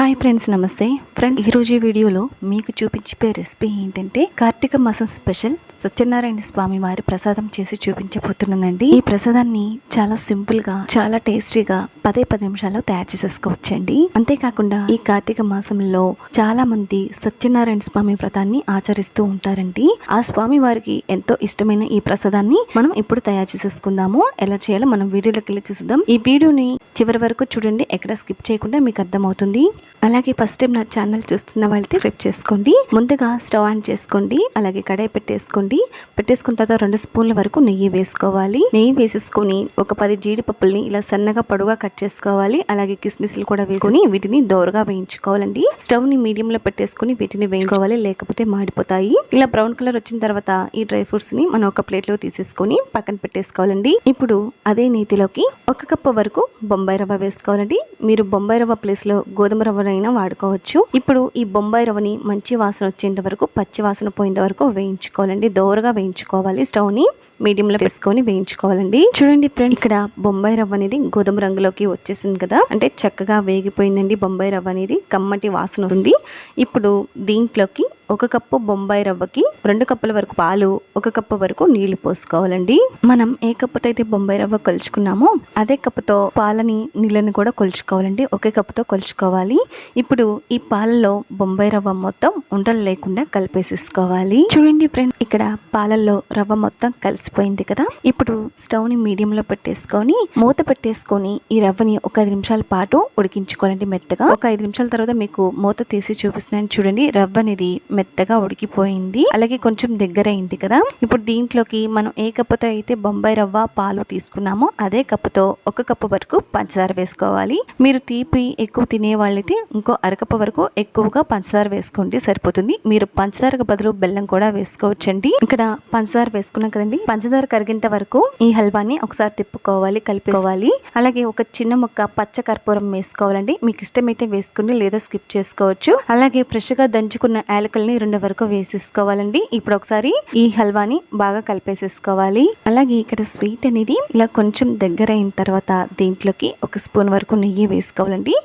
Hi friends నమస్తే. Friends. ఈరోజు ఈ వీడియోలో మీకు చూపించే రెసిపీ ఏంటంటే కార్తీక మాసం స్పెషల్ సత్యనారాయణ స్వామి వారి ప్రసాదం చేసి చూపించబోతున్నానండి. ఈ ప్రసాదాన్ని చాలా సింపుల్గా చాలా టేస్టీగా పదే పది నిమిషాల్లో తయారు చేసేసుకోవచ్చండి. అంతేకాకుండా ఈ కార్తీక మాసంలో చాలా మంది సత్యనారాయణ స్వామి వ్రతాన్ని ఆచరిస్తూ ఉంటారండి. ఆ స్వామి వారికి ఎంతో ఇష్టమైన ఈ ప్రసాదాన్ని మనం ఇప్పుడు తయారు చేసేసుకుందాము. ఎలా చేయాలో మనం వీడియోలోకి వెళ్ళి చూద్దాం ఈ వీడియోని చివరి వరకు చూడండి ఎక్కడ స్కిప్ చేయకుండా మీకు అర్థమవుతుంది. అలాగే ఫస్ట్ టైం నా ఛానల్ చూస్తున్న వాళ్ళైతే స్విప్ చేసుకోండి. ముందుగా స్టవ్ ఆన్ చేసుకోండి. అలాగే కడాయి పెట్టేసుకోండి. పెట్టేసుకున్న తర్వాత రెండు స్పూన్ల వరకు నెయ్యి వేసుకోవాలి. నెయ్యి వేసేసుకొని ఒక పది జీడిపప్పుల్ని ఇలా సన్నగా పొడవుగా కట్ చేసుకోవాలి. అలాగే కిస్మిస్లు కూడా వేసుకొని వీటిని దోరగా వేయించుకోవాలండి. స్టవ్ని మీడియం లో పెట్టేసుకొని వీటిని వేయించుకోవాలి. లేకపోతే మాడిపోతాయి. ఇలా బ్రౌన్ కలర్ వచ్చిన తర్వాత ఈ డ్రై ఫ్రూట్స్ని మనం ఒక ప్లేట్లో తీసేసుకొని పక్కన పెట్టేసుకోవాలండి. ఇప్పుడు అదే నీతిలోకి ఒక కప్పు వరకు బొంబాయి రవ్వ వేసుకోవాలండి. మీరు బొంబాయి రవ్వ ప్లేస్లో గోధుమ రవ్వనైనా వాడుకోవచ్చు. ఇప్పుడు ఈ బొంబాయి రవ్వని మంచి వాసన వచ్చేంత వరకు పచ్చి వాసన పోయేంత వరకు వేయించుకోవాలండి. దోరగా వేయించుకోవాలి. స్టవ్ని మీడియం లో వేసుకొని వేయించుకోవాలండి. చూడండి ఫ్రెండ్స్ ఇక్కడ బొంబాయి రవ్వ అనేది గోధుమ రంగులోకి వచ్చేసింది కదా. అంటే చక్కగా వేగిపోయిందండి బొంబాయి రవ్వ అనేది. కమ్మటి వాసన వస్తుంది. ఇప్పుడు దీంట్లోకి ఒక కప్పు బొంబాయి రవ్వకి రెండు కప్పుల వరకు పాలు ఒక కప్పు వరకు నీళ్ళు పోసుకోవాలండి. మనం ఏ కప్పుతో అయితే బొంబాయి రవ్వ కొలుచుకున్నామో అదే కప్పుతో పాలని నీళ్ళని కూడా కొలుచుకోవాలండి. ఒకే కప్పుతో కొలుచుకోవాలి. ఇప్పుడు ఈ పాలలో బొంబాయి రవ్వ మొత్తం ఉండలు లేకుండా కలిపేసేసుకోవాలి. చూడండి ఫ్రెండ్ ఇక్కడ పాలల్లో రవ్వ మొత్తం కలిసిపోయింది కదా? ఇప్పుడు స్టవ్ని మీడియం లో పెట్టేసుకొని మూత పెట్టేసుకొని ఈ రవ్వని ఒక ఐదు నిమిషాల పాటు ఉడికించుకోవాలండి మెత్తగా. ఒక ఐదు నిమిషాల తర్వాత మీకు మూత తీసి చూపిస్తున్నాను చూడండి. రవ్వ అనేది మెత్తగా ఉడికిపోయింది. అలాగే కొంచెం దగ్గర అయింది కదా. ఇప్పుడు దీంట్లోకి మనం ఏ కప్పుతో అయితే బొంబాయి రవ్వ పాలు తీసుకున్నామో అదే కప్పుతో ఒక కప్పు వరకు పంచదార వేసుకోవాలి. మీరు తీపి ఎక్కువ తినే వాళ్ళైతే ఇంకో అరకప్పు వరకు ఎక్కువగా పంచదార వేసుకోండి సరిపోతుంది. మీరు పంచదారకు బదులు బెల్లం కూడా వేసుకోవచ్చండి. ఇక్కడ పంచదార వేసుకున్నాం కదండి. పంచదార కరిగేంత వరకు ఈ హల్వాని ఒకసారి తిప్పుకోవాలి కలిపేసుకోవాలి. అలాగే ఒక చిన్న ముక్క పచ్చ కర్పూరం వేసుకోవాలండి. మీకు ఇష్టమైతే వేసుకోండి లేదా స్కిప్ చేసుకోవచ్చు. అలాగే ఫ్రెష్గా దంచుకున్న యాలకల్ని రెండు వరకు వేసేసుకోవాలండి. ఇప్పుడు ఒకసారి ఈ హల్వాని బాగా కలిపేసేసుకోవాలి. అలాగే ఇక్కడ స్వీట్ అనేది ఇలా కొంచెం దగ్గర అయిన తర్వాత దీంట్లోకి ఒక స్పూన్ వరకు నెయ్యి వేసుకోవాలండి.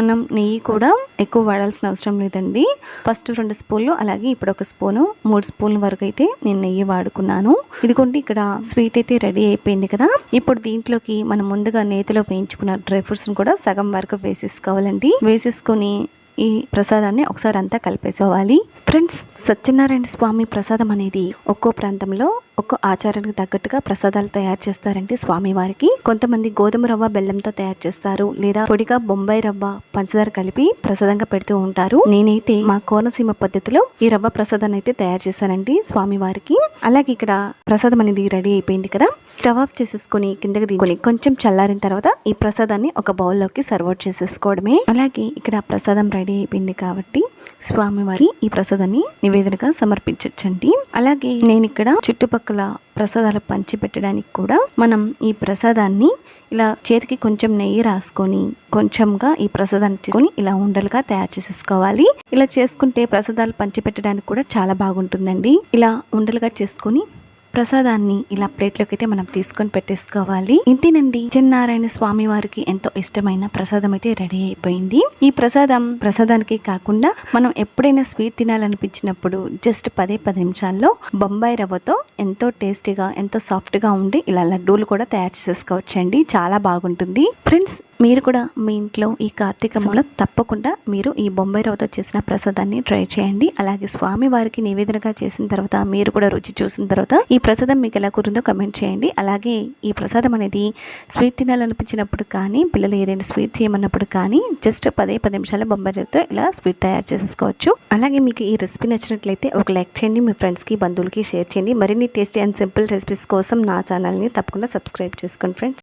మనం నెయ్యి కూడా ఎక్కువ వాడాల్సిన అవసరం లేదండి. ఫస్ట్ రెండు స్పూన్లు అలాగే ఇప్పుడు ఒక స్పూను మూడు స్పూన్ల వరకు అయితే నేను నెయ్యి వాడుకున్నాను. ఇదిగోండి ఇక్కడ స్వీట్ అయితే రెడీ అయిపోయింది కదా. ఇప్పుడు దీంట్లోకి మనం ముందుగా నేతిలో వేయించుకున్న డ్రై ఫ్రూట్స్ని కూడా సగం వరకు వేసేసుకోవాలండి. వేసేసుకొని ఈ ప్రసాదాన్ని ఒకసారి అంతా కలిపేసుకోవాలి ఫ్రెండ్స్ సత్యనారాయణ స్వామి ప్రసాదం అనేది ఒక్కో ప్రాంతంలో ఒక్కో ఆచారానికి తగ్గట్టుగా ప్రసాదాలు తయారు చేస్తారండి స్వామివారికి. కొంతమంది గోధుమ రవ్వ బెల్లంతో తయారు చేస్తారు. లేదా పొడిగా బొంబాయి రవ్వ పంచదార కలిపి ప్రసాదంగా పెడుతూ ఉంటారు. నేనైతే మా కోనసీమ పద్ధతిలో ఈ రవ్వ ప్రసాదాన్ని అయితే తయారు చేశానండి స్వామివారికి. అలాగే ఇక్కడ ప్రసాదం అనేది రెడీ అయిపోయింది కదా. స్టవ్ ఆఫ్ చేసేసుకొని కిందకి దిగుకొని కొంచెం చల్లారిన తర్వాత ఈ ప్రసాదాన్ని ఒక బౌల్లోకి సర్వ్ చేసేసుకోవడమే. అలాగే ఇక్కడ ప్రసాదం రెడీ అయిపోయింది కాబట్టి స్వామివారి ఈ ప్రసాదాన్ని నివేదనగా సమర్పించచ్చండి. అలాగే నేను ఇక్కడ చుట్టుపక్కల ప్రసాదాలు పంచి పెట్టడానికి కూడా మనం ఈ ప్రసాదాన్ని ఇలా చేతికి కొంచెం నెయ్యి రాసుకొని కొంచెంగా ఈ ప్రసాదాన్ని తీసుకొని ఇలా ఉండలుగా తయారు చేసేసుకోవాలి. ఇలా చేసుకుంటే ప్రసాదాలు పంచి పెట్టడానికి కూడా చాలా బాగుంటుందండి. ఇలా ఉండలుగా చేసుకొని ప్రసాదాన్ని ఇలా ప్లేట్లోకి అయితే మనం తీసుకొని పెట్టేసుకోవాలి. ఇంతేనండి. చిన్నారాయణ స్వామి వారికి ఎంతో ఇష్టమైన ప్రసాదం అయితే రెడీ అయిపోయింది. ఈ ప్రసాదం ప్రసాదానికి కాకుండా మనం ఎప్పుడైనా స్వీట్ తినాలనిపించినప్పుడు జస్ట్ పదే పది నిమిషాల్లో బొంబాయి రవ్వతో ఎంతో టేస్టీగా ఎంతో సాఫ్ట్గా ఉండి ఇలా లడ్డూలు కూడా తయారు చేసేసుకోవచ్చండి. చాలా బాగుంటుంది. ఫ్రెండ్స్ మీరు కూడా మీ ఇంట్లో ఈ కార్తీక మాసంలో తప్పకుండా మీరు ఈ బొంబాయి రవ్వతో చేసిన ప్రసాదాన్ని ట్రై చేయండి. అలాగే స్వామి వారికి నివేదనగా చేసిన తర్వాత మీరు కూడా రుచి చూసిన తర్వాత ఈ ప్రసాదం మీకు ఎలా కురిందో కమెంట్ చేయండి. అలాగే ఈ ప్రసాదం అనేది స్వీట్ తినాలనిపించినప్పుడు కానీ పిల్లలు ఏదైనా స్వీట్ చేయమన్నప్పుడు కానీ జస్ట్ పదే పది నిమిషాల బొంబాయి రవ్వతో ఇలా స్వీట్ తయారు చేసేసుకోవచ్చు. అలాగే మీకు ఈ రెసిపీ నచ్చినట్లయితే ఒక లైక్ చేయండి మీ ఫ్రెండ్స్కి బంధువులకి షేర్ చేయండి. మరిన్ని టేస్టీ అండ్ సింపుల్ రెసిపీస్ కోసం నా ఛానల్ని తప్పకుండా సబ్స్క్రైబ్ చేసుకోండి ఫ్రెండ్స్